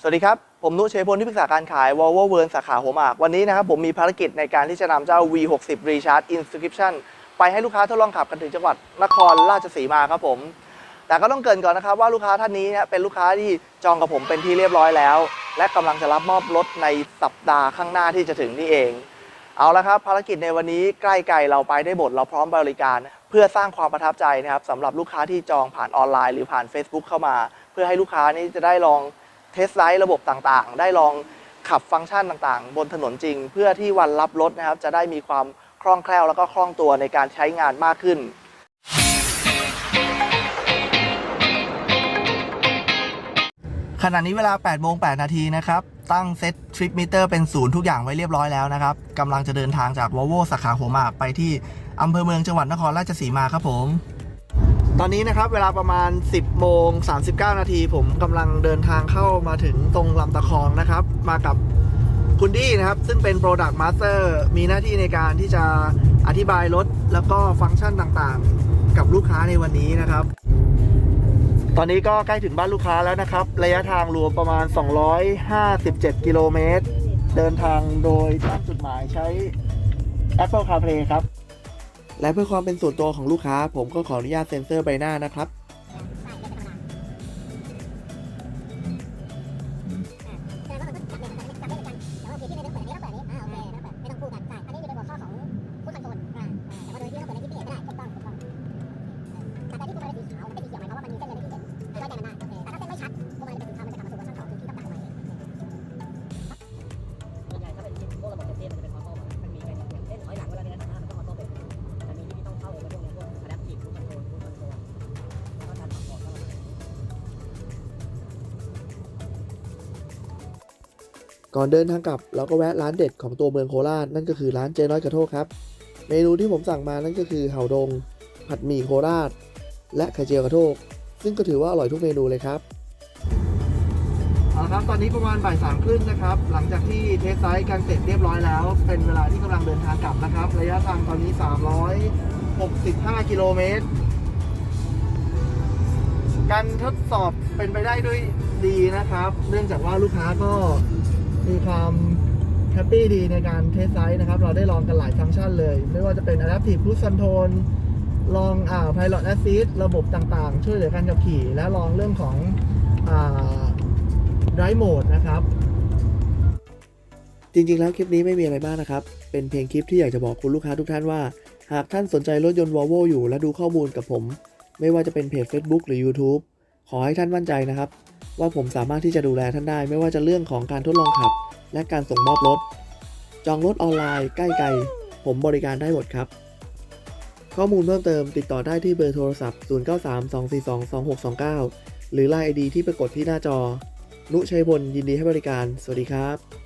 สวัสดีครับ ผมนุเชยพลที่ปรึกษาการขาย Volvo w o r l d สาขาหัวหมาก วันนี้นะครับผมมีภารกิจในการที่จะนำเจ้า V60 Recharge Inscription ไปให้ลูกค้าทดลองขับกันถึงจังหวัดนครราชสีมาครับผม แต่ก็ต้องเกินก่อนนะครับว่าลูกค้าท่านนี้เนี่ยเป็นลูกค้าที่จองกับผมเป็นที่เรียบร้อยแล้ว และกำลังจะรับมอบรถในสัปดาห์ข้างหน้าที่จะถึงนี่เอง เอาละครับภารกิจในวันนี้ใกล้ไกลเราไปได้หมดเราพร้อมบริการ เพื่อสร้างความประทับใจนะครับสำหรับลูกค้าที่จองผ่านออนไลน์ หรือผ่าน Facebook เข้ามา เพื่อให้ลูกค้านี้จะได้ลอง เทสไ i ์ระบบต่างๆ ได้ลองขับฟังก์ชันต่างๆ บนถนนจริง เพื่อที่วันรับรถนะครับ จะได้มีความคล่องแคล่วแล้วก็คล่องตัวในการใช้งานมากขึ้น ขณะนี้เวลา8โมง8นาทีนะครับ ตั้งเซตทริปมิเตอร์เป็นศูนย์ทุกอย่างไว้เรียบร้อยแล้วนะครับกำลังจะเดินทางจากวอลโวสาขาหัวหมากไปที่อำเภอเมืองจังหวัดนครราชสีมาครับผม ตอนนี้นะครับเวลาประมาณ 10โมง39 นาที ผมกำลังเดินทางเข้ามาถึงตรงลำตะคองนะครับ มากับคุณดี้นะครับ ซึ่งเป็น Product Master มีหน้าที่ในการที่จะอธิบายรถ แล้วก็ฟังก์ชันต่างๆ กับลูกค้าในวันนี้นะครับ ตอนนี้ก็ใกล้ถึงบ้านลูกค้าแล้วนะครับ ระยะทางรวมประมาณ 257 กิโลเมตร เดินทางโดยตั้งจุดหมายใช้ Apple CarPlay ครับ และเพื่อความเป็นส่วนตัวของลูกค้า ผมก็ขออนุญาตเซ็นเซอร์ใบหน้านะครับ ก่อนเดินทางกลับเราก็แวะร้านเด็ดของตัวเมืองโคราชนั่นก็คือร้านเจน้อยกระโทกครับ เมนูที่ผมสั่งมานั่นก็คือเห่าดง ผัดหมี่โคราช และไข่เจียวกระโทก ซึ่งก็ถือว่าอร่อยทุกเมนูเลยครับเอาละครับตอนนี้ประมาณบ่ายสามครึ่งนะครับ หลังจากที่เทสไซส์กันเสร็จเรียบร้อยแล้ว เป็นเวลาที่กำลังเดินทางกลับนะครับ ระยะทางตอนนี้ 365 กิโลเมตรการทดสอบเป็นไปได้ด้วยดีนะครับ เนื่องจากว่าลูกค้าก็ มีความแฮปปี้ดีในการเทสไซส์นะครับ เราได้ลองกันหลายฟังก์ชันเลย ไม่ว่าจะเป็น Adaptive Cruise Control ลองอ่า Pilot Assist ระบบต่างๆ ช่วยเหลือการขับขี่ และลองเรื่องของอ่า Drive Mode นะครับ จริงๆ แล้วคลิปนี้ไม่มีอะไรมากนะครับ เป็นเพียงคลิปที่อยากจะบอกคุณลูกค้าทุกท่านว่า หากท่านสนใจรถยนต์ Volvo อยู่และดูข้อมูลกับผม ไม่ว่าจะเป็นเพจ Facebook หรือ YouTube ขอให้ท่านมั่นใจนะครับ ว่าผมสามารถที่จะดูแลท่านได้ไม่ว่าจะเรื่องของการทดลองขับ และการส่งมอบรถ จองรถออนไลน์ใกล้ไกล ผมบริการได้หมดครับ ข้อมูลเพิ่มเติมติดต่อได้ที่เบอร์โทรศัพท์ 0932422629 หรือไลน์ไอดีที่ปรากฏที่หน้าจอ นุชัยพลยินดีให้บริการ สวัสดีครับ